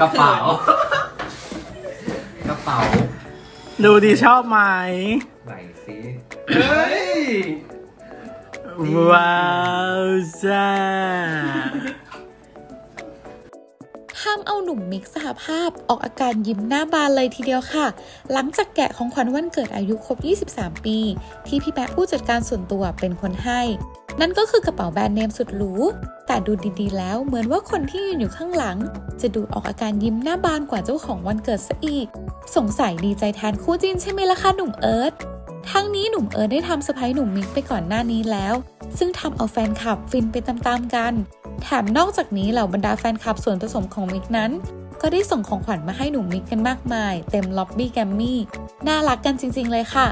กระเป๋า กระเป๋าดูดีชอบไหมไหนสิเฮ้ย ว้าวจ้าทำเอาหนุ่มมิกสหภาพออกอาการยิ้มหน้าบานเลยทีเดียวค่ะ หลังจากแกะของขวัญวันเกิดอายุครบ 23 ปี ที่พี่แป๊ะผู้จัดการส่วนตัวเป็นคนให้ นั่นก็คือกระเป๋าแบรนด์เนมสุดหรู แต่ดูดีๆ แล้วเหมือนว่าคนที่ยืนอยู่ข้างหลัง จะดูออกอาการยิ้มหน้าบานกว่าเจ้าของวันเกิดซะอีก สงสัยดีใจแทนคู่จิ้นใช่ไหมล่ะคะหนุ่มเอิร์ธทั้งนี้หนุ่มเอิร์ธได้ทำเซอร์ไพรส์หนุ่มมิกไปก่อนหน้านี้แล้ว ซึ่งทำเอาแฟนคลับฟินไปตามๆกัน แถมนอกจากนี้เหล่าบรรดาแฟนคลับส่วนผสมของมิกนั้น ก็ได้ส่งของขวัญมาให้หนุ่มมิกกันมากมาย เต็มล็อบบี้แกมมี่ น่ารักกันจริง ๆ เลยค่ะ